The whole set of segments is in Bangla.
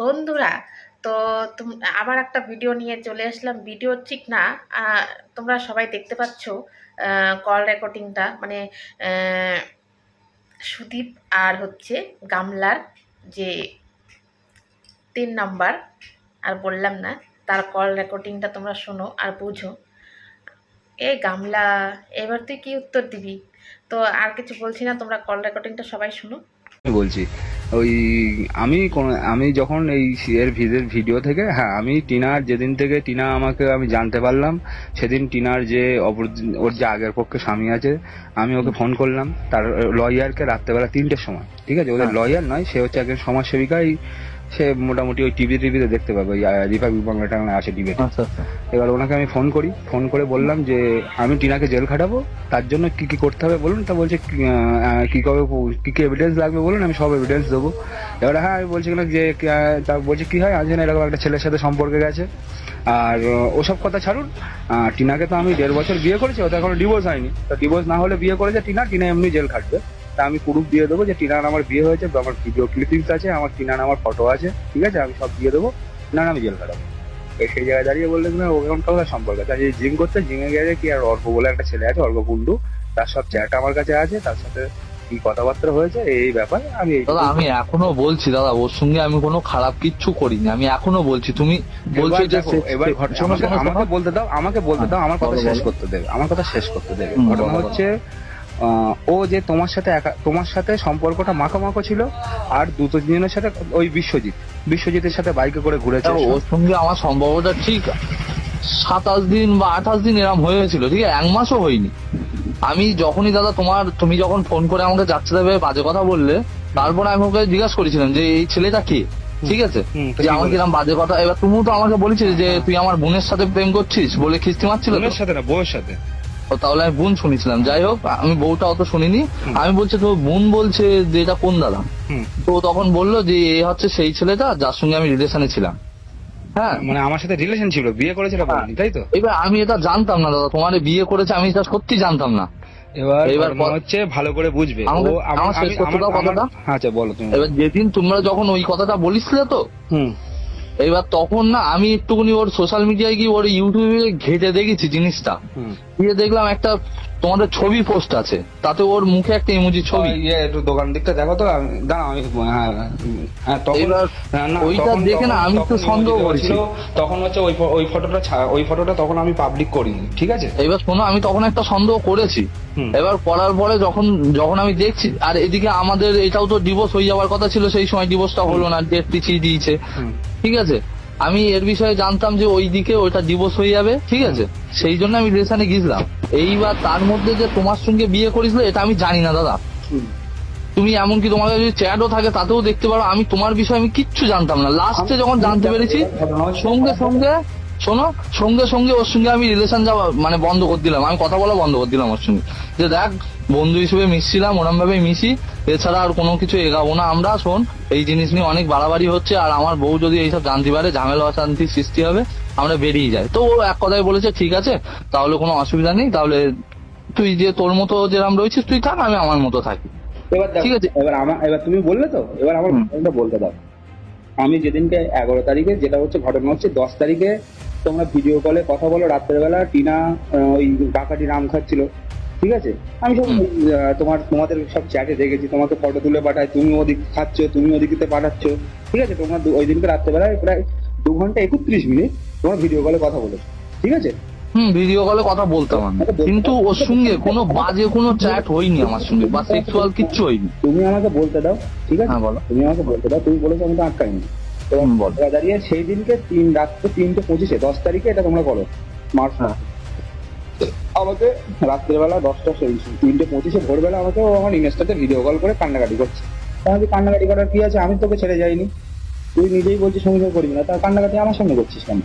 বন্ধুরা, তো আবার একটা ভিডিও নিয়ে চলে আসলাম। ভিডিও ঠিক না তোমরা সবাই দেখতে পাচ্ছ কল রেকর্ডিংটা মানে সুদীপ আর হচ্ছে গামলার যে তিন নাম্বার আর বললাম না, তার কল রেকর্ডিংটা তোমরা শোনো আর বুঝো। এ গামলা, এবার তুই কি উত্তর দিবি? তো আর কিছু বলছি না, তোমরা কল রেকর্ডিংটা সবাই শোনো। বলছি ওই আমি কোন আমি যখন এই এর ভিডিও থেকে হ্যাঁ আমি টিনার যেদিন থেকে টিনা আমাকে আমি জানতে পারলাম সেদিন টিনার যে অপর ওর যে আগের পক্ষে স্বামী আছে আমি ওকে ফোন করলাম তার লয়ারকে রাত্রেবেলা তিনটের সময় ঠিক আছে ওদের। লয়ার নয় সে হচ্ছে একজন সমাজসেবিকাই সে মোটামুটি ওই টিভি টিভিতে দেখতে পাবে। ওই রিপাবলিক বাংলা টাংলা আসে আচ্ছা আচ্ছা। এবার ওনাকে আমি ফোন করি। ফোন করে বললাম যে আমি টিনাকে জেল খাটাবো। তার জন্য কি কি করতে হবে বলুন? তা বলছে কি, কবে কি কি এভিডেন্স লাগবে বলুন? আমি সব এভিডেন্স দেবো। এবার হ্যাঁ আমি বলছি কিনা যে তা বলছে কি হয়? আজ না এরকম একটা ছেলের সাথে সম্পর্কে গেছে। আর ওসব কথা ছাড়ুন। টিনাকে তো আমি দেড় বছর বিয়ে করেছি ওটা এখনও ডিভোর্স হয়নি। তো ডিভোর্স না হলে বিয়ে করেছে টিনা টিনা এমনি জেল খাটবে। তা আমি প্রুফ দিয়ে দেবো যে টিনার আমার বিয়ে হয়েছে আমার ভিডিও ক্লিপিংস আছে আমার টিনার আমার ফটো আছে ঠিক আছে? আমি সব দিয়ে দেবো না আমি জেল খাটাবো। তো সেই জায়গায় দাঁড়িয়ে বললেন না ওরকম কাউকে সম্পর্ক আছে। আর জিম করতে জিমে গেছে কি আর অর্ক বলে একটা ছেলে আছে অর্ক কুন্ডু তার সব চ্যাট আমার কাছে আছে তার সাথে কি কথাবার্তা হয়েছে এই ব্যাপার আমি দাদা আমি এখনও বলছি দাদা ওর সঙ্গে আমি কোনো খারাপ কিচ্ছু করিনি আমি এখনও বলছি তুমি বলছো যে এবার সে- ঘট- শোনো, আমাকে। বলতে দাও আমাকে বলতে দাও আমার কথা শেষ করতে দেবে আমার কথা শেষ করতে দেবে। ঘটনা। হচ্ছে ও যে তোমার সাথে একা তোমার সাথে সম্পর্কটা মাখামাখো ছিল আর দুটো জনের সাথে ওই বিশ্বজিৎ। বিশ্বজিতের সাথে বাইকে করে ঘুরেছে। ওর সঙ্গে আমার সম্ভবটা ঠিক সাতাশ দিন বা আঠাশ দিন এরম হয়েছিল ঠিক আছে? এক মাসও হয়নি। আমি যখনই দাদা তোমার তুমি যখন ফোন করে আমাকে যাচ্ছে দেবে বাজে কথা বললে তারপরে আমি ওকে জিজ্ঞাসা করেছিলাম যে এই ছেলেটা কে? ঠিক আছে? যে কি আমার কিরম বাজে কথা। এবার তুমিও তো আমাকে বলেছিলে যে তুই আমার বোনের সাথে প্রেম করছিস? বলে খিস্তি মারছিল? বোনের সাথে না বউয়ের সাথে। ও তাহলে আমি বোন শুনেছিলাম। যাই হোক আমি বউটা অত শুনিনি। আমি বলছি তো বোন বলছে যে এটা কোন দাদা? তো তখন বলল যে এ হচ্ছে সেই ছেলেটা যার সঙ্গে আমি রিলেশনে ছিলাম। হ্যাঁ। মানে আমার সাথে রিলেশন ছিল বিয়ে করেছিল হ্যাঁ। তাই তো? এবার আমি এটা জানতাম না দাদা। তোমার বিয়ে করেছে আমি এটা সত্যি জানতাম না। এবার এবার হচ্ছে ভালো করে বুঝবে। আমার শেষ দাও কথাটা। আচ্ছা বলো তুমি। এবার যেদিন তোমরা যখন ওই কথাটা বলিসলে তো হুম। এবার তখন না আমি একটুখানি ওর সোশ্যাল মিডিয়ায় গিয়ে ওর ইউটিউবে ঘেটে দেখেছি জিনিসটা। গিয়ে দেখলাম একটা তোমাদের ছবি পোস্ট আছে তাতে ওর মুখে একটা ইমোজি ছবি। ইয়ে একটু দোকান দিকটা দেখো তো আমি হ্যাঁ হ্যাঁ তখন না, ওইটা দেখে না আমি তখন সন্দেহ করেছি। তখন হচ্ছে ওই ওই ফটোটা ওই ফটোটা তখন আমি পাবলিক করিনি ঠিক আছে? এবার শোনো আমি তখন একটা সন্দেহ করেছি। এবার করার পরে যখন যখন আমি দেখছি আর এদিকে আমাদের এটাও তো ডিভোর্স হয়ে যাওয়ার কথা ছিল সেই সময় ডিভোর্সটা হলো না ডেট পিছিয়ে দিয়েছে ঠিক আছে? আমি এর বিষয়ে জানতাম যে ওই দিকে ওইটা ডিভোর্স হয়ে যাবে ঠিক আছে? সেই জন্য আমি রিলেশনে গেছিলাম এইবার তার মধ্যে যে তোমার সঙ্গে বিয়ে করেছিল এটা আমি জানি না দাদা। তুমি এমনকি তোমার কাছে যদি চ্যাটও থাকে তাতেও দেখতে পারো আমি তোমার বিষয়ে আমি কিচ্ছু জানতাম না। লাস্টে যখন জানতে পেরেছি সঙ্গে সঙ্গে শোনো সঙ্গে সঙ্গে ওর সঙ্গে আমি রিলেশন যাওয়া মানে বন্ধ করে দিলাম। আমি কথা বলা বন্ধ করে দিলাম ওর সঙ্গে। যে দেখ বন্ধু হিসেবে মিশছিলাম ওরম ভাবে মিশি। এছাড়া আর কোনো কিছু এগাবো না। আমরা শোন এই জিনিস নিয়ে অনেক বাড়াবাড়ি হচ্ছে আর আমার বউ যদি এইসব জানতে পারে ঝামেলা অশান্তির সৃষ্টি হবে আমরা বেরিয়ে যাই। তো ও এক কথায় বলেছে ঠিক আছে তাহলে কোনো অসুবিধা নেই তাহলে তুই যে তোর মতো যেরকম রয়েছিস তুই থাক আমি আমার মতো থাকি। এবার ঠিক আছে। এবার আমার এবার তুমি বললে তো এবার আমার। ঘটনাটা বলতে দাও। আমি যেদিনকে এগারো তারিখে যেটা হচ্ছে ঘটনা হচ্ছে দশ তারিখে তোমরা ভিডিও কলে কথা বলো রাত্রের বেলা টিনা ওই ডাকাটি নাম খাচ্ছিল ঠিক আছে? আমি সব তোমার তোমাদের সব চ্যাটে দেখেছি। তোমাকে ফটো তুলে পাঠায় তুমি ওদিক খাচ্ছ তুমি ওদিকে পাঠাচ্ছ। ঠিক আছে? তোমরা ওই দিনকে রাত্রেবেলায় প্রায় দু ঘণ্টা একত্রিশ মিনিট তোমার ভিডিও কলে কথা বলেছ। ঠিক আছে? হুম ভিডিও কলে কথা বলতাম আমি। কিন্তু ওর সঙ্গে কোনো বাজে কোনো চ্যাট হয়নি আমার সঙ্গে বা সেক্সুয়াল কিচ্ছু হয়নি। তুমি আমাকে বলতে দাও ঠিক আছে? হ্যাঁ, বলো। তুমি আমাকে বলতে দাও তুমি বলেছ আমি তো আটকাইনি। দাঁড়িয়ে সেই দিনকে তিন রাত্রে তিনটে পঁচিশে দশ তারিখে এটা তোমরা করো মার্চ হ্যাঁ। আমাকে রাত্রেবেলা দশটা সেই তিনটে পঁচিশে ভোরবেলা আমাকে ও আমার ইনস্টাতে ভিডিও কল করে কান্নাকাটি করছে। তাহলে কান্নাকাটি করার কি আছে? আমি তোকে ছেড়ে যাইনি। তুই নিজেই বলছিস সঙ্গে করবি না। তার কান্নাকাটি আমার সঙ্গে করছিস কেন?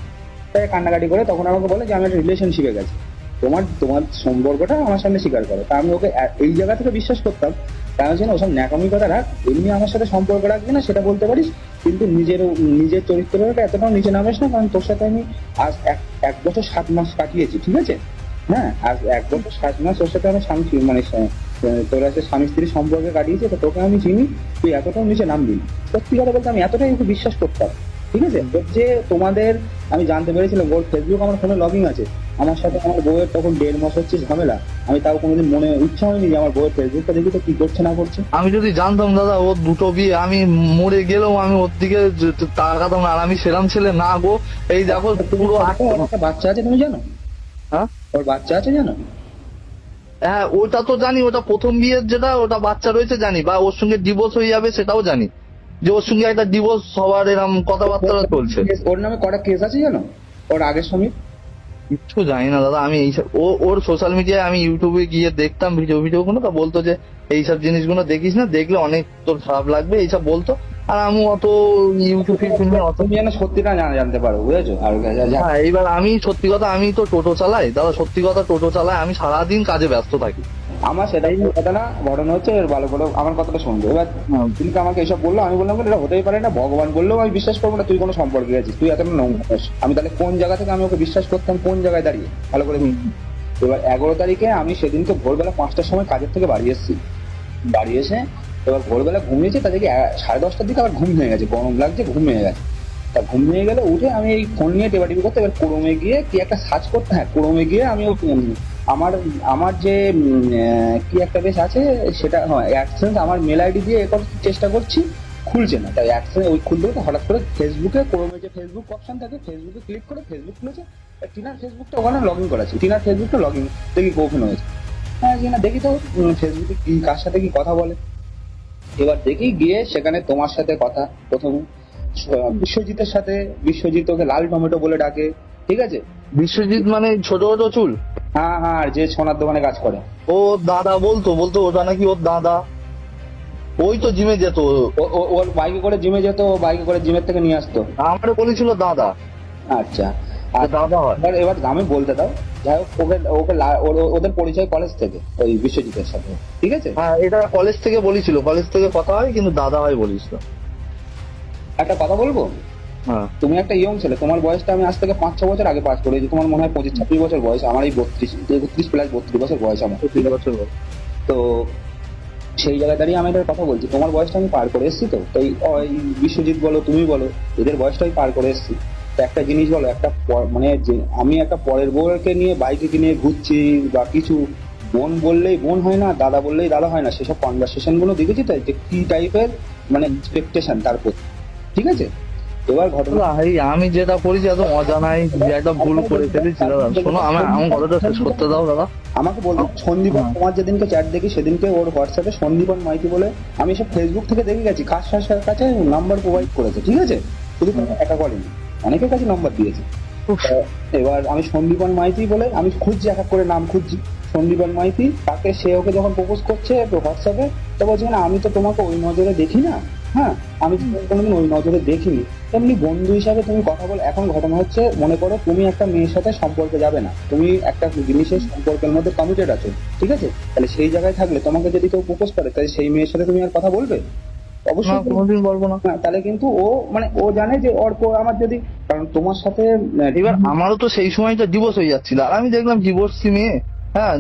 তাই কান্নাকাটি করে তখন আমাকে বলে যে, আমি একটা রিলেশনশিপে গেছি। তোমার তোমার সম্পর্কটা আমার সামনে স্বীকার করো। তা আমি ওকে এই জায়গা থেকে বিশ্বাস করতাম। তার জন্য ওসব ন্যাকামি কথা রাখ, এমনি আমার সাথে সম্পর্ক রাখবি না, সেটা বলতে পারিস, কিন্তু নিজের নিজের চরিত্রটাকে এতটাও নিচে নামিস না, কারণ তোর সাথে আমি আজ এক এক বছর সাত মাস কাটিয়েছি, ঠিক আছে? হ্যাঁ আজ এক বছর সাত মাস ওর সাথে আমি স্বামী মানে তোর আছে স্বামী স্ত্রী সম্পর্কে কাটিয়েছে তো তোকে আমি চিনি তুই এতটাও নিচে নামবি। সত্যি কথা বলতে আমি এতটাই ওকে বিশ্বাস করতাম ঠিক আছে? যে তোমাদের আমি জানতে পেরেছিলাম ওর ফেসবুক আমার ফোনে লগইন আছে। আমার সাথে আমার বউয়ের তখন দেড় মাস হচ্ছে ঝামেলা। আমি তাও কোনোদিন মনে ইচ্ছা হয়নি যে আমার বউয়ের ফেসবুকটা দেখি তো কি করছে না করছে। আমি যদি জানতাম দাদা ওর দুটো বিয়ে আমি মরে গেলেও আমি ওর দিকে তাকাতাম না আর আমি সেরাম ছেলে না গো। এই দেখো পুরো একটা বাচ্চা আছে তুমি জানো? ওর বাচ্চা আছে জানো? হ্যাঁ ওটা তো জানি ওটা প্রথম বিয়ের যেটা ওটা বাচ্চা রয়েছে জানি বা ওর সঙ্গে ডিভোর্স হয়ে যাবে সেটাও জানি। যে ওর সঙ্গে একটা ডিভোর্স হওয়ার এরম কথাবার্তা চলছে। ওর নামে কটা কেস আছে জানো? ওর আগের স্বামী কিচ্ছু জানি না দাদা আমি এইসব ও ওর সোশ্যাল মিডিয়ায় আমি ইউটিউবে গিয়ে দেখতাম ভিডিও ভিডিও গুলো তা বলতো যে এইসব জিনিসগুলো দেখিস না দেখলে অনেক তোর খারাপ লাগবে এইসব বলতো। আর আমি অত ইউটিউব অত তুমি যেন সত্যিটা জানা- জানতে পারো বুঝেছ? আর হ্যাঁ এইবার আমি সত্যি কথা আমি তো টোটো চালাই দাদা সত্যি কথা টোটো চালাই আমি সারাদিন কাজে ব্যস্ত থাকি। আমার সেটাই কথা না ঘটনা হচ্ছে ভালো করে আমার কথাটা শুনবে। এবার তুমি তো আমাকে এসব বলল আমি বললাম এটা হতেই পারে না ভগবান বললেও আমি বিশ্বাস করব না তুই কোনো সম্পর্কে গেছিস তুই এতটা নোংরা আমি তাহলে কোন জায়গা থেকে আমি ওকে বিশ্বাস করতাম কোন জায়গায় দাঁড়িয়ে? ভালো করে। এবার এগারো তারিখে আমি সেদিনকে ভোরবেলা পাঁচটার সময় কাজের থেকে বাড়ি এসেছি। বাড়ি এসে এবার ভোরবেলা ঘুমিয়েছি তাদেরকে সাড়ে দশটার দিকে আবার ঘুম ভেঙে গেছে, গরম লাগছে, ঘুম ভেঙে গেছে। তা ঘুম ভেঙে গেলে উঠে আমি এই ফোন নিয়ে টেবাটিপি করতে, এবার ক্রোমে গিয়ে কি একটা সার্চ করতে হ্যাঁ ক্রোমে গিয়ে আমি আমার আমার যে কি একটা বেশ আছে, সেটা হ্যাঁ অ্যাডসেন্স আমার মেল আইডি দিয়ে এ করার চেষ্টা করছি, খুলছে না। তাই অ্যাডসেন্স ওই খুলতে হতে হঠাৎ করে ফেসবুকে ক্রোমে যে ফেসবুক অপশন থাকে ফেসবুকে ক্লিক করে ফেসবুক খুলেছে টিনার ফেসবুকটা ওখানে লগ ইন করা আছে, টিনার ফেসবুকটা লগ ইন দেখি ওপেন হয়েছে। হ্যাঁ না, দেখি তো ফেসবুকে কার সাথে কি কথা বলে। এবার দেখি গিয়ে সেখানে তোমার সাথে কথা প্রথম বিশ্বজিতের সাথে বিশ্বজিৎ ওকে লাল টমেটো বলে ডাকে ঠিক আছে? বিশ্বজিৎ মানে ছোট ছোট চুল? হ্যাঁ হ্যাঁ যে সোনার দোকানে কাজ করে। ও দাদা বলতো বলতো ওটা নাকি ওর দাদা? ওই তো জিমে যেত ও- ও- ওর বাইকে করে জিমে যেত ও বাইকে করে জিমের থেকে নিয়ে আসতো। আমার বলেছিল দাদা। আচ্ছা। এবার এবার আমি বলতে দাও যাই হোক ওকে ওকে ওদের পরিচয় কলেজ থেকে ওই বিশ্বজিতের সাথে ঠিক আছে? হ্যাঁ এটা কলেজ থেকে বলেছিল কলেজ থেকে কথা হয় কিন্তু দাদা হয় বলিস একটা কথা বলব? হ্যাঁ। তুমি একটা ইয়ং ছেলে তোমার বয়সটা আমি আজ থেকে পাঁচ ছ বছর আগে পাস করেছি তোমার মনে হয় পঁচিশ ছাব্বিশ বছর বয়স আমার এই বত্রিশ একত্রিশ প্লাস বত্রিশ বছর বয়স আমার। তিন বছর। তো সেই জায়গায় দাঁড়িয়ে আমি একটা কথা বলছি তোমার বয়সটা আমি পার করে এসেছি তো? তো এই ওই বিশ্বজিৎ বলো তুমি বলো এদের বয়সটা আমি পার করে এসেছি। তো একটা জিনিস বলো একটা মানে আমি একটা পরের বউকে নিয়ে বাইকে নিয়ে ঘুরছি বা কিছু বোন বললেই বোন হয় না দাদা বললেই দাদা হয় না সেসব কনভারসেশনগুলো দেখেছি তো যে কি টাইপের মানে এক্সপেকটেশন তার প্রতি ঠিক আছে? এবার ঘটনা আমি যেটা করেছি এত অজানাই যে একটা ভুল করে ফেলেছি দাদা শোনো আমার আমার কথাটা শেষ করতে দাও দাদা। আমাকে বলতো সন্দীপন হ্যাঁ। তোমার যেদিনকে চ্যাট দেখি সেদিনকে ওর হোয়াটসঅ্যাপে সন্দীপন মাইতি বলে আমি সব ফেসবুক থেকে দেখে গেছি কার কাছে নাম্বার প্রোভাইড করেছে ঠিক আছে? শুধু একা করেনি। অনেকের কাছে নাম্বার দিয়েছে। এবার আমি সন্দীপন মাইতি বলে আমি খুঁজছি এক এক করে নাম খুঁজছি। সন্দীপন মাইতি তাকে সে ওকে যখন প্রপোজ করছে হোয়াটসঅ্যাপে তো বলছে না আমি তো তোমাকে ওই নজরে দেখি না। হ্যাঁ আমি তো কোনোদিন ওই নজরে দেখিনি। তেমনি বন্ধু হিসাবে তুমি কথা বল এখন ঘটনা হচ্ছে মনে করো তুমি একটা মেয়ের সাথে সম্পর্কে যাবে না। তুমি একটা জিনিসের সম্পর্কের মধ্যে কমিটেড আছো ঠিক আছে? তাহলে সেই জায়গায় থাকলে তোমাকে যদি কেউ প্রপোজ করে তাহলে সেই মেয়ের সাথে তুমি আর কথা বলবে? অবশ্যই কোনোদিন বলব না। না, তাহলে কিন্তু ও মানে ও জানে যে ওর পর আমার যদি কারণ তোমার সাথে এবার আমারও তো সেই সময়টা ডিভোর্স হয়ে যাচ্ছিল। আর আমি দেখলাম ডিভোর্সি মেয়ে হ্যাঁ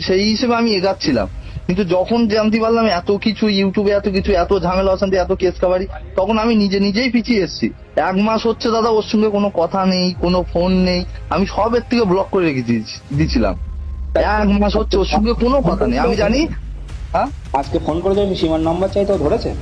সেই হিসেবে আমি এগাচ্ছিলাম। কিন্তু যখন জানতে পারলাম এত কিছু ইউটিউবে এত কিছু এত ঝামেলা অশান্তি এত কেস কাবারি তখন আমি নিজে নিজেই পিছিয়ে এসেছি। এক মাস হচ্ছে দাদা ওর সঙ্গে কোনো কথা নেই কোনো ফোন নেই। আমি সবের থেকে ব্লক করে রেখে দিয়েছি- দিয়েছিলাম। এক মাস হচ্ছে ওর সঙ্গে কোনো কথা নেই। আমি জানি হ্যাঁ? আজকে ফোন করে যদি সীমার নাম্বার চাই তো ধরেছে?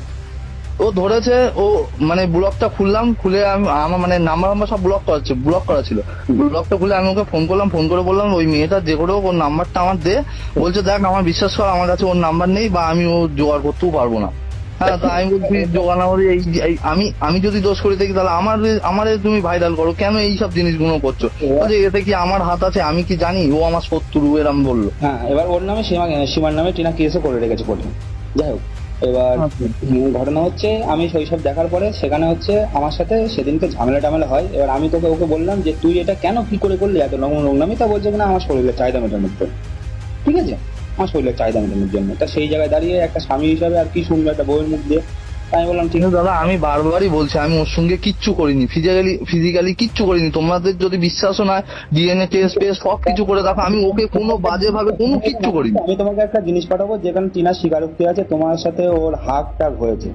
ও ধরেছে ও মানে ব্লকটা খুললাম খুলে আমি আমার মানে নাম্বার নাম্বার সব ব্লক করা ছিল ব্লক করা ছিল। ব্লকটা খুলে আমি ওকে ফোন করলাম ফোন করে বললাম ওই মেয়েটা যে করে ওর নাম্বারটা আমার দে। বলছে দেখ আমার বিশ্বাস কর আমার কাছে ওর নাম্বার নেই বা আমি ও জোগাড় করতেও পারব না। হ্যাঁ তো আমি বলছি জোগাড় আমার এই এই- আমি আমি যদি দোষ করে থাকি তাহলে আমার আমার তুমি ভাইরাল করো। কেন এই সব জিনিসগুলো করছ? বলছে, এতে কি আমার হাত আছে? আমি কি জানি? ও আমার শত্রু এরম বলল। হ্যাঁ এবার ওর নামে সীমা সীমার নামে টিনা কেসও করে রেখেছে কোর্টে। যাই হোক। এবার আচ্ছা। ঘটনা হচ্ছে আমি শৈশব দেখার পরে সেখানে হচ্ছে আমার সাথে সেদিনকে ঝামেলা টামেলা হয়। এবার আমি তোকে ওকে বললাম যে তুই এটা কেন কি করে করলি? এত নগ্ন নোংনামি তা বলছে না আমার শরীরের চাহিদা মেটানোর জন্য ঠিক আছে? আমার শরীরের চাহিদা মেটানোর জন্য। তা সেই জায়গায় দাঁড়িয়ে একটা স্বামী হিসাবে আর কি শুনবে একটা বউয়ের মুখ দিয়ে আমি বললাম ঠিক কিন্তু দাদা আমি বারবারই বলছি আমি ওর সঙ্গে কিচ্ছু করিনি ফিজিক্যালি ফিজিক্যালি কিচ্ছু করিনি। তোমাদের যদি বিশ্বাসও নয় ডিএনএ টেস্ট পেস্ট সব কিছু করে দেখো আমি ওকে কোনো বাজে ভাবে কোনো কিচ্ছু করিনি। আমি তোমাকে একটা জিনিস পাঠাবো যেখানে টিনা স্বীকারোক্তি আছে তোমার সাথে ওর হাক টাক হয়েছে।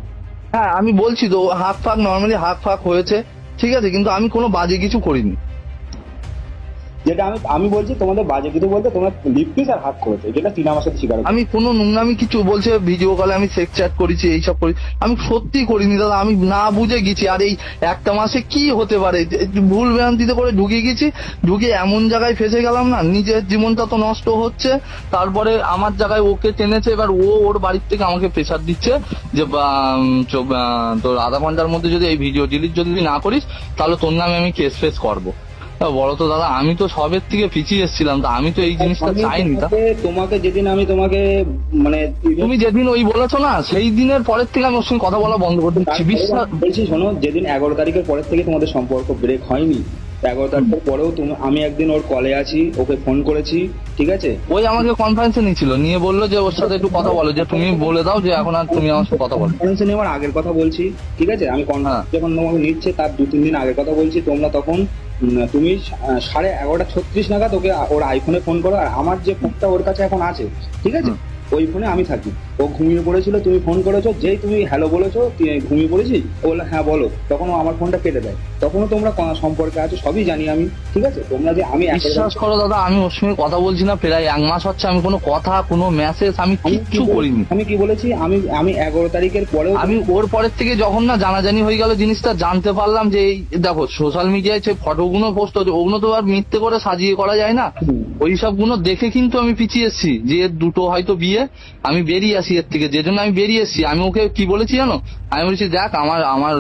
হ্যাঁ আমি বলছি তো হাক ফাক নর্মালি হাক ফাক হয়েছে ঠিক আছে কিন্তু আমি কোনো বাজে কিছু করিনি। যেটা আমি আমি বলছি, তোমাদের বাজে কিছু বলতে তোমরা লিপকিস আর হাত করেছে, যেটা টিনা আমার সাথে স্বীকার আমি কোনো নোংরামি কিছু বলছে ভিডিও কলে আমি সেক্স চ্যাট করেছি, এইসব করি, আমি সত্যি করিনি দাদা, আমি না বুঝে গেছি, আর এই একটা মাসে কি হতে পারে ভুল ভ্রান্তিতে করে ঢুকে গেছি ঢুকে এমন জায়গায় ফেসে গেলাম না, নিজের জীবনটা তো নষ্ট হচ্ছে, তারপরে আমার জায়গায় ওকে টেনেছে এবার ও ওর বাড়ির থেকে আমাকে প্রেশার দিচ্ছে, যে তোর আধা ঘণ্টার মধ্যে যদি এই ভিডিও ডিলিট যদি না করিস, তাহলে তোর নামে আমি কেস ফেস করব। বলো তো দাদা আমি তো সবের থেকে পিছিয়ে এসেছিলাম তা আমি তো এই জিনিসটা চাইনি তোমাকে- যেদিন আমি তোমাকে মানে তুমি যেদিন ওই বলেছ না সেই দিনের পরের থেকে আমি ওর সঙ্গে কথা বলা বন্ধ করে দিচ্ছি। বিশ্বাস বলছি শোনো যেদিন এগারো তারিখের পরের থেকে তোমাদের সম্পর্ক ব্রেক হয়নি এগারো তারিখের পরেও তুমি আমি একদিন ওর কলে আছি ওকে ফোন করেছি ঠিক আছে? ওই আমাকে কনফারেন্সে নিয়েছিল নিয়ে বলল যে ওর সাথে একটু কথা বলো যে তুমি বলে দাও যে এখন আর তুমি আমার সাথে কথা বলো। কনফারেন্সে নিয়ে আমার আগের কথা বলছি ঠিক আছে? আমি কনফারেন্স হ্যাঁ। যখন তোমাকে নিচ্ছে তার দু তিন দিন আগের কথা বলছি তোমরা তখন তুমি সাড়ে এগারোটা ছত্রিশ নাগাদ ওকে ওর আইফোনে ফোন করো আর আমার যে ফোনটা ওর কাছে এখন আছে ঠিক আছে? ওই ফোনে আমি থাকি। ও ঘুমিয়ে পড়েছিল তুমি ফোন করেছ যেই তুমি হ্যালো বলেছ তুই- ঘুমিয়ে পড়েছি ও বলল হ্যাঁ বলো। তখন ও আমার ফোনটা কেটে দেয়। তখনও তোমরা সম্পর্কে আছো সবই জানি আমি ঠিক আছে? তোমরা যে আমি বিশ্বাস করো দাদা আমি ওর সঙ্গে কথা বলছি না প্রায় এক মাস হচ্ছে আমি কোনো কথা কোনো মেসেজ আমি কিচ্ছু করিনি। আমি কি বলেছি? আমি আমি এগারো তারিখের পরেও আমি ওর পরের থেকে যখন না জানাজানি হয়ে গেল জিনিসটা জানতে পারলাম যে এই দেখো সোশ্যাল মিডিয়ায় যে ফটোগুলো পোস্ট হচ্ছে ওগুলো তো আর মিথ্যে করে সাজিয়ে করা যায় না। ওই সবগুলো দেখে কিন্তু আমি পিছিয়ে এসেছি যে দুটো হয়তো বিয়ে আমি বেরিয়ে আসি। এর থেকে, যে জন্য আমি বেরিয়ে এসেছি। আমি ওকে কি বলেছি জানো? আমি বলেছি, দেখ, আমার আমার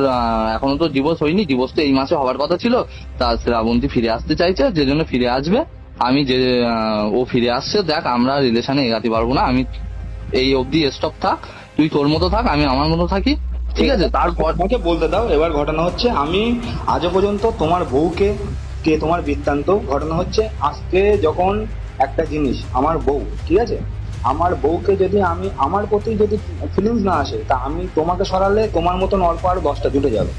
এখনও তো ডিভোর্স হয়নি। ডিভোর্স তো এই মাসে হওয়ার কথা ছিল। তা শ্রাবন্তী ফিরে আসতে চাইছে, যে জন্য ফিরে আসবে। আমি যে ও ফিরে আসছে, দেখ, আমরা রিলেশনে এগাতে পারব না। আমি এই অবধি স্টপ থাক। তুই তোর মতো থাক, আমি আমার মতো থাকি। ঠিক আছে? তারপর আমাকে বলতে দাও, এবার ঘটনা হচ্ছে, আমি আজও পর্যন্ত তোমার বউকে, কে তোমার বৃত্তান্ত, ঘটনা হচ্ছে, আজকে যখন একটা জিনিস, আমার বউ, ঠিক আছে? আমার বউকে যদি আমি, আমার প্রতি যদি ফিলিংস না আসে, তা আমি তোমাকে সরালে তোমার মতন অল্প আরও দশটা জুটে যাবে।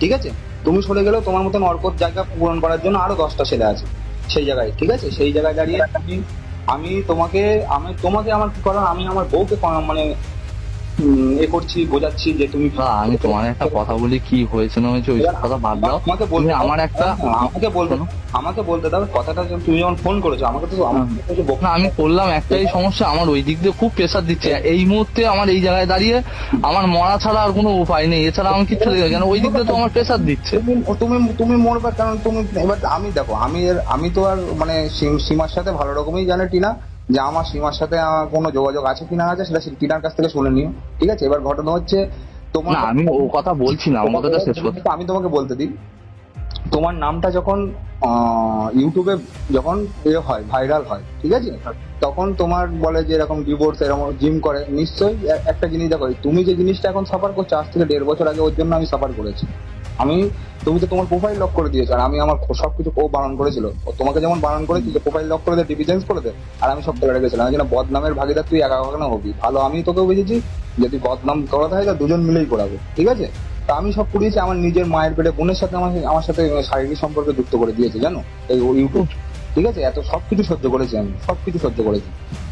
ঠিক আছে? তুমি সরে গেলেও তোমার মতন অল্প জায়গা পূরণ করার জন্য আরও দশটা ছেলে আছে। সেই জায়গায়, ঠিক আছে? সেই জায়গায় দাঁড়িয়ে আমি তোমাকে আমি তোমাকে আমার কি করার? আমি আমার বউকে মানে এ করছি বোঝাচ্ছি যে তুমি আমি তোমার একটা কথা বলি কি হয়েছে না হয়েছে ওইসব কথা বাদ দাও। আমাকে দাও। আমার একটা হ্যাঁ, আমাকে শোনো। আমাকে বলতে দাও কথাটা যখন তুমি যখন ফোন করেছ আমাকে তো না আমি করলাম একটাই সমস্যা আমার ওই দিক দিয়ে খুব প্রেশার দিচ্ছে। এই মুহূর্তে আমার এই জায়গায় দাঁড়িয়ে আমার মরা ছাড়া আর কোনো উপায় নেই এছাড়া আমি কিচ্ছু দেখি কেন? ওই দিক দিয়ে তো আমার প্রেশার দিচ্ছে। তুমি তুমি তুমি মরবে কারণ তুমি এবার আমি দেখো আমি আমি তো আর মানে সীমার সাথে ভালো রকমই জানে টিনা। যে আমার সীমার সাথে আমার কোনো যোগাযোগ আছে কিনা আছে সেটা টিনার কাছ থেকে শুনে নিও ঠিক আছে? এবার ঘটনা হচ্ছে তোমার আমি ও কথা বলছি না আমি তোমাকে বলতে দিই তোমার নামটা যখন ইউটিউবে যখন এ হয় ভাইরাল হয় ঠিক আছে? তখন তোমার বলে যে এরকম ডিভোর্স এরকম জিম করে নিশ্চয়ই একটা জিনিস দেখো তুমি যে জিনিসটা এখন সাফার করছ আজ থেকে দেড় বছর আগে ওর জন্য আমি সাফার করেছি। আমি তুমি তো তোমার প্রোফাইল লক করে দিয়েছ, আর আমি আমার সবকিছু ও বারণ করেছিল। ও তোমাকে যেমন বারণ করেছি যে প্রোফাইল লক করে দে চেঞ্জ করে দে, আর আমি সব করে রেখেছিলাম আমি বদনামের ভাগিদার তুই একা একা হবি। ভালো আমি তোকে বুঝেছি যদি বদনাম করাতে হয় তা দুজন মিলেই করাবো, ঠিক আছে? তা আমি সব করিয়েছি আমার নিজের মায়ের পেটে বোনের সাথে আমাকে আমার সাথে শারীরিক সম্পর্কে যুক্ত করে দিয়েছে, জানো? এই ইউটিউব ঠিক আছে? এত সবকিছু সহ্য করেছি আমি, সবকিছু সহ্য করেছি।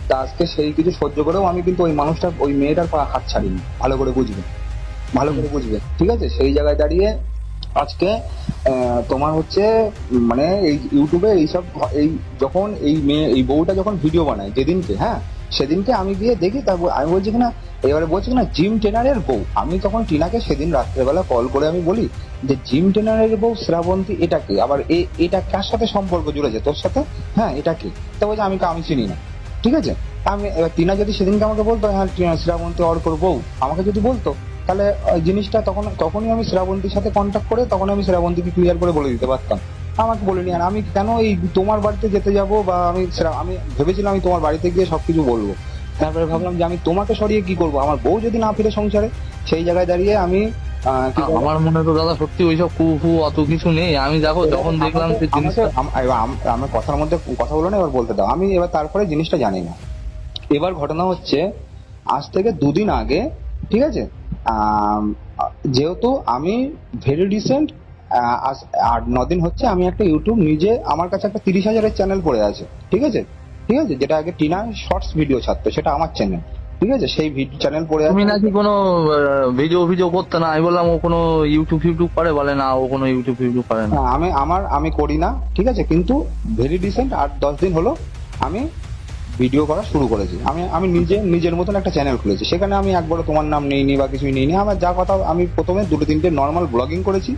তা আজকে সেই কিছু সহ্য করেও আমি কিন্তু ওই মানুষটা ওই মেয়েটার হাত ছাড়িনি, ভালো করে বুঝবে, ভালো করে বুঝবে, ঠিক আছে? সেই জায়গায় দাঁড়িয়ে আজকে তোমার হচ্ছে মানে এই ইউটিউবে এইসব, এই যখন এই মেয়ে, এই বউটা যখন ভিডিও বানায়, যেদিনকে হ্যাঁ সেদিনকে আমি গিয়ে দেখি, তারপর আমি বলছি কিনা, এবারে বলছি কিনা, জিম ট্রেনারের বউ। আমি তখন টিনাকে সেদিন রাত্রেবেলা কল করে আমি বলি যে, জিম ট্রেনারের বউ শ্রাবন্তী, এটা কি? আবার এ- এটা কার সাথে সম্পর্ক জুড়েছে? তোর সাথে? হ্যাঁ এটা কি? তা বলছে, আমি আমি চিনি না। ঠিক আছে? আমি, এবার টিনা যদি সেদিনকে আমাকে বলতো হ্যাঁ শ্রাবন্তী অর্কর বউ, আমাকে যদি বলতো তাহলে ওই জিনিসটা তখন তখনই আমি শ্রাবন্তীর সাথে কন্ট্যাক্ট করে তখন আমি শ্রাবন্তীকে ক্লিয়ার করে বলে দিতে পারতাম। আমাকে বলিনি আর আমি কেন এই তোমার বাড়িতে যেতে যাব বা আমি আমি ভেবেছিলাম আমি তোমার বাড়িতে গিয়ে সবকিছু বলব। তারপরে ভাবলাম যে আমি তোমাকে সরিয়ে কি করব? আমার বউ যদি না ফিরে সংসারে সেই জায়গায় দাঁড়িয়ে আমি আমার মনে তো দাদা সত্যি ওইসব কু ফু অত কিছু নেই। আমি দেখো যখন দেখলাম যে জিনিসটা আমার কথার মধ্যে কথা বলো না এবার বলতে দাও। আমি এবার তারপরে জিনিসটা জানি না। এবার ঘটনা হচ্ছে আজ থেকে দুদিন আগে ঠিক আছে? যেহেতু আমি ভেরি রিসেন্ট আট দিন হচ্ছে আমি একটা ইউটিউব নিজে আমার কাছে একটা তিরিশ হাজারের চ্যানেল পড়ে আছে ঠিক আছে? ঠিক আছে? যেটা আগে টিনা শর্টস ভিডিও ছাড়তো সেটা আমার চ্যানেল ঠিক আছে? সেই ভিডিও চ্যানেল পড়ে তুমি নাকি কোনো ভিডিও ভিডিও করতে না আমি বললাম ও কোনো ইউটিউব ফিউটিউব করে বলে না ও কোনো ইউটিউব ফিউটিউব করে না। না, আমি আমার আমি করি না ঠিক আছে? কিন্তু ভেরি রিসেন্ট আট দশ দিন হলো আমি ভিডিও করা শুরু করেছি। আমি আমি নিজে, নিজের মতন একটা চ্যানেল খুলেছি। সেখানে আমি একবারও তোমার নাম নেইনি বা কিছুই নেইনি আমার যা কথা আমি প্রথমে দুটো তিনটে নর্মাল ব্লগিং করেছি।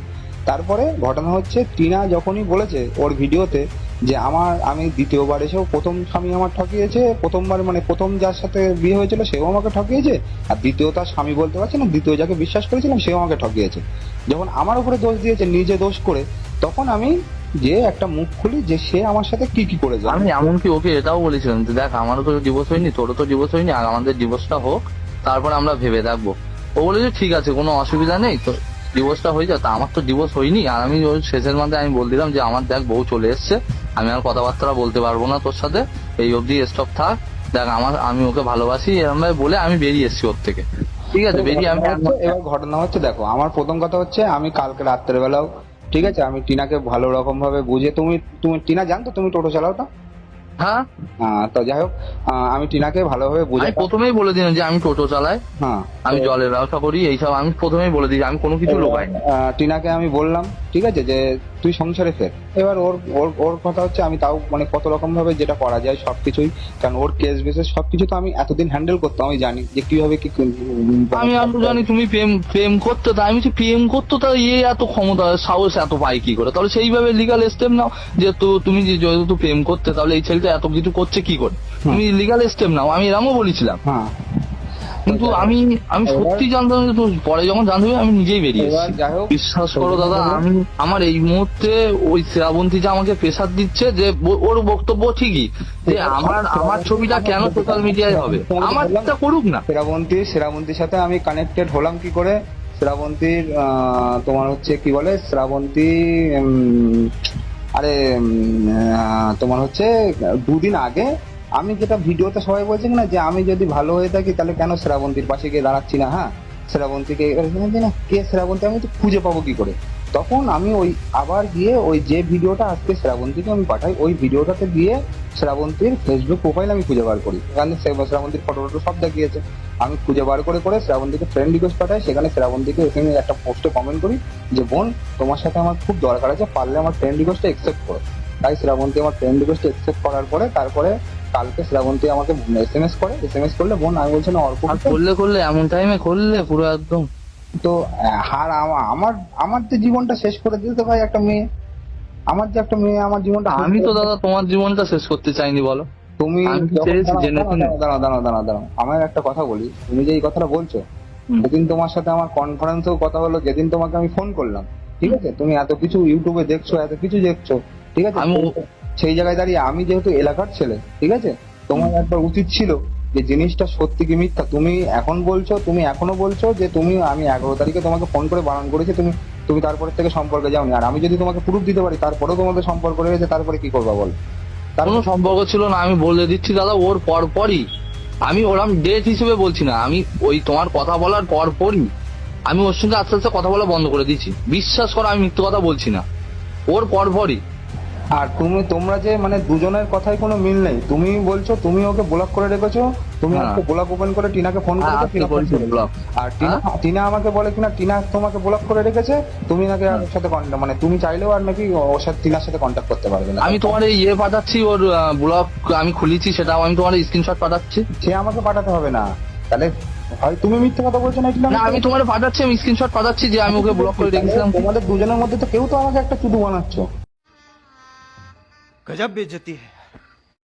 তারপরে ঘটনা হচ্ছে, টিনা যখনই বলেছে ওর ভিডিওতে যে আমার, আমি দ্বিতীয়বার এসেও প্রথম স্বামী আমার ঠকিয়েছে, প্রথমবার মানে প্রথম যার সাথে বিয়ে হয়েছিল সেও আমাকে ঠকিয়েছে, আর দ্বিতীয় তার স্বামী বলতে পারছি না, দ্বিতীয় যাকে বিশ্বাস করেছিলাম সেও আমাকে ঠকিয়েছে। যখন আমার উপরে দোষ দিয়েছে, নিজে দোষ করে তখন আমি যে একটা মুখ খুলি যে সে আমার সাথে কি কি করেছে আমি এমনকি ওকে এটাও বলেছিলাম যে দেখ আমারও তো ডিভোর্স হয়নি তোরও তো ডিভোর্স হয়নি আর আমাদের ডিভোর্সটা হোক তারপর আমরা ভেবে দেখব। ও বলেছে ঠিক আছে কোনো অসুবিধা নেই তো ডিভোর্সটা হয়ে যাক। তা আমার তো ডিভোর্স হয়নি আর আমি ওই শেষের মধ্যে আমি বল দিলাম যে আমার দেখ বউ চলে এসছে আমি আর কথাবার্তা বলতে পারব না তোর সাথে এই অবধি স্টপ থাক। দেখ আমার আমি ওকে ভালোবাসি এরকম ভাবে বলে আমি বেরিয়ে এসেছি ওর থেকে। ঠিক আছে বেরিয়ে আমি এবার ঘটনা হচ্ছে দেখো আমার প্রথম কথা হচ্ছে আমি কালকে রাত্রের বেলাও ঠিক আছে, আমি টিনাকে ভালো রকম ভাবে বুঝে তুমি তুমি, টিনা, জানতো তুমি টোটো চালাও তো? হ্যাঁ? আহ, তো যাই হোক আমি টিনাকে ভালোভাবে বুঝে আমি প্রথমেই বলে দিলাম যে আমি টোটো চালাই হ্যাঁ আমি জলের ব্যবসা করি এইসব আমি প্রথমেই বলে দিই আমি কোনো কিছু লোকাই টিনাকে আমি বললাম ঠিক আছে যে তুই সংসারে ফের। এবার ওর ওর ওর কথা হচ্ছে আমি তাও মানে কত রকম ভাবে যেটা করা যায় সবকিছুই কারণ ওর কেস বেসেস সবকিছু তো আমি এতদিন হ্যান্ডেল করতাম আমি জানি যে কীভাবে কি আমি আর জানি তুমি প্রেম প্রেম করতে তা আমি প্রেম করতে তা ইয়ে এত ক্ষমতা সাহস এত পাই কি করে? তাহলে সেইভাবে লিগাল স্টেপ নাও যে তো তুমি যে যেহেতু প্রেম করতে তাহলে এই ছেলেটা এত কিছু করছে কি করে? তুমি লিগাল স্টেপ নাও আমি এরমও বলেছিলাম। হ্যাঁ। কিন্তু আমি আমি সত্যি জানতাম তো পরে যখন জানতে হবে আমি নিজেই বেরিয়ে বিশ্বাস করো দাদা আমি আমার এই মুহূর্তে ওই শ্রাবন্তী যে আমাকে প্রেশার দিচ্ছে যে ওর বক্তব্য ঠিকই যে আমার আমার ছবিটা কেন সোশ্যাল মিডিয়ায় হবে? আমারটা করুক না। শ্রাবন্তী শ্রাবন্তীর সাথে আমি কানেক্টেড হলাম কি করে? শ্রাবন্তীর আহ, তোমার হচ্ছে কি বলে? শ্রাবন্তী আরে তোমার হচ্ছে, দুদিন আগে আমি যেটা ভিডিওতে সবাই বলছে না যে আমি যদি ভালো হয়ে থাকি, তাহলে কেন শ্রাবন্তীর পাশে গিয়ে দাঁড়াচ্ছি না হ্যাঁ? শ্রাবন্তীকে না কে শ্রাবন্তী, আমি তো খুঁজে পাবো কি করে? তখন আমি ওই, আবার গিয়ে ওই যে ভিডিওটা আজকে শ্রাবন্তীকে আমি পাঠাই, ওই ভিডিওটাতে গিয়ে শ্রাবন্তীর ফেসবুক প্রোফাইল আমি খুঁজে বার করি। সে- শ্রাবন্তীর ফটো টটো সব দেখিয়েছে। আমি খুঁজে বার করে করে শ্রাবন্তীকে ফ্রেন্ড রিকোয়েস্ট পাঠাই সেখানে শ্রাবন্তীকে এখানে একটা পোস্টে কমেন্ট করি যে বোন তোমার সাথে আমার খুব দরকার আছে পারলে আমার ফ্রেন্ড রিকোয়েস্টটা একসেপ্ট করো। তাই শ্রাবন্তী আমার ফ্রেন্ড রিকোয়েস্ট একসেপ্ট করার পরে তারপরে কালকে শ্রাবন্তী আমাকে এস এম এস করে এস এম এস করলে বোন আমি বলছি না অল্প আর করলে করলে এমন টাইমে করলে পুরো একদম। তো হার আমা- আমার আমার যে জীবনটা শেষ করে দিতে ভাই একটা মেয়ে আমার যে একটা মেয়ে আমার জীবনটা আমি তো দাদা তোমার জীবনটা শেষ করতে চাইনি বলো। তুমি দাঁড়াও, দাঁড়াও, দাঁড়াও দাঁড়াও আমার একটা কথা বলি তুমি যে এই কথাটা বলছো। সেদিন তোমার সাথে আমার কনফারেন্সেও কথা হলো যেদিন তোমাকে আমি ফোন করলাম ঠিক আছে? তুমি এত কিছু ইউটিউবে দেখছ এত কিছু দেখছ ঠিক আছে? আমি- সেই জায়গায় দাঁড়িয়ে আমি যেহেতু এলাকার ছেলে ঠিক আছে? তোমার একবার উচিত ছিল যে জিনিসটা সত্যি কি মিথ্যা? তুমি এখন বলছো তুমি এখনও বলছো যে তুমি আমি এগারো তারিখে তোমাকে ফোন করে বারণ করেছি তুমি তুমি তারপরে থেকে সম্পর্কে যাওনি। আর আমি যদি তোমাকে প্রুফ দিতে পারি তারপরেও তোমাদের সম্পর্ক রয়েছে তারপরে কি করবা বল? তার কোনো সম্পর্ক ছিল না আমি বলে দিচ্ছি দাদা ওর পরপরই। আমি ওরম ডেট হিসেবে বলছি না আমি ওই তোমার কথা বলার পরপরই আমি ওর সঙ্গে আস্তে আস্তে কথা বলা বন্ধ করে দিচ্ছি বিশ্বাস করো আমি মিথ্যে কথা বলছি না। ওর পরপরই। আর তুমি তোমরা যে মানে দুজনের কথায় কোনো মিল নেই। তুমি বলছো তুমি ওকে ব্লক করে রেখেছো তুমি হ্যাঁ। আমাকে ব্লক ওপেন করে টিনাকে ফোন করে ব্লক আর টিনা হ্যাঁ? টিনা আমাকে বলে কিনা টিনা তোমাকে ব্লক করে রেখেছে তুমি নাকি আর সাথে মানে তুমি চাইলেও আর নাকি ওর সাথে টিনার সাথে কন্টাক্ট করতে পারবে না। আমি তোমার ইয়ে পাঠাচ্ছি ওর ব্লক আমি খুলেছি সেটাও আমি তোমার স্ক্রিনশট পাঠাচ্ছি। সে আমাকে পাঠাতে হবে না। তাহলে ভাই তুমি মিথ্যে কথা বলছো না না আমি তোমার পাঠাচ্ছি আমি স্ক্রিনশট পাঠাচ্ছি যে আমি ওকে ব্লক করে রেখেছিলাম। তোমাদের দুজনের মধ্যে তো কেউ তো আমাকে একটা চুদু বানাচ্ছ। গজব বেজতি হ্যায়